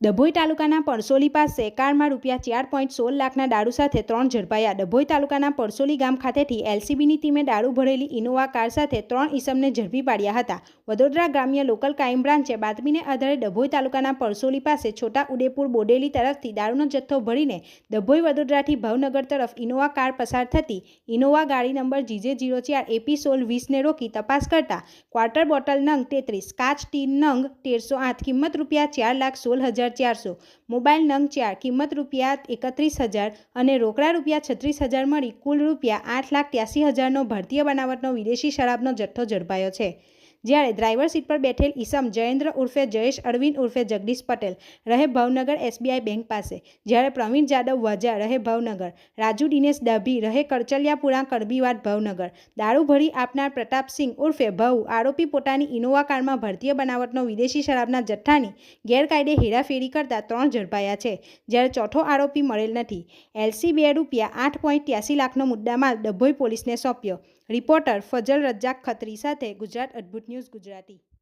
ડભોઈ તાલુકાના પરસોલી પાસે કારમાં રૂપિયા ચાર પોઈન્ટ સોળ લાખના દારૂ સાથે ત્રણ ઝડપાયા. ડભોઈ તાલુકાના પરસોલી ગામ ખાતેથી એલસીબીની ટીમે દારૂ ભરેલી ઇનોવા કાર સાથે ત્રણ ઈસમને ઝડપી પાડ્યા હતા. વડોદરા ગ્રામ્ય લોકલ ક્રાઇમ બ્રાન્ચે બાતમીને આધારે ડભોઈ તાલુકાના પરસોલી પાસે છોટા ઉદેપુર બોડેલી તરફથી દારૂનો જથ્થો ભરીને ડભોઈ વડોદરાથી ભાવનગર તરફ ઇનોવા કાર પસાર થતી ઇનોવા ગાડી નંબર જીજે જીરો ચાર એપી સોળ વીસને રોકી તપાસ કરતા ક્વાર્ટર બોટલ નંગ તેત્રીસ, કાચ ટીન નંગ તેરસો આઠ કિંમત રૂપિયા ચાર લાખ સોળ હજાર ચારસો. મોબાઈલ નંગ ચાર, કિંમત રૂપિયા એકત્રીસ હજાર અને રોકડા રૂપિયા છત્રીસ હજાર મળી. કુલ રૂપિયા આઠ લાખ ત્યાસી હજારનો ભારતીય બનાવટનો વિદેશી શરાબનો જથ્થો ઝડપાયો છે. જ્યારે ડ્રાઈવર સીટ પર બેઠેલ ઈસમ જયેન્દ્ર ઉર્ફે જયેશ અરવિંદ ઉર્ફે જગદીશ પટેલ રહે ભાવનગર એસબીઆઈ બેંક પાસે. જ્યારે પ્રવીણ જાદવ વાજા રહે ભાવનગર. રાજુ દિનેશ ડાભી રહે કરચલિયાપુરા કરબીવાડ ભાવનગર. દારૂ ભરી આપનાર પ્રતાપસિંહ ઉર્ફે ભાઉ આરોપી પોતાની ઇનોવા કારમાં ભારતીય બનાવટનો વિદેશી શરાબના જથ્થાની ગેરકાયદે હેરાફેરી કરતા ત્રણ ઝડપાયા છે, જ્યારે ચોથો આરોપી મળેલ નથી. એલસી બે રૂપિયા આઠ પોઈન્ટ ત્યાસી લાખનો મુદ્દામાલ ડભોઈ પોલીસને સોંપ્યો. રિપોર્ટર ફજલ રજાક ખત્રી સાથે ગુજરાત અદ્ભુત ન્યૂઝ ગુજરાતી.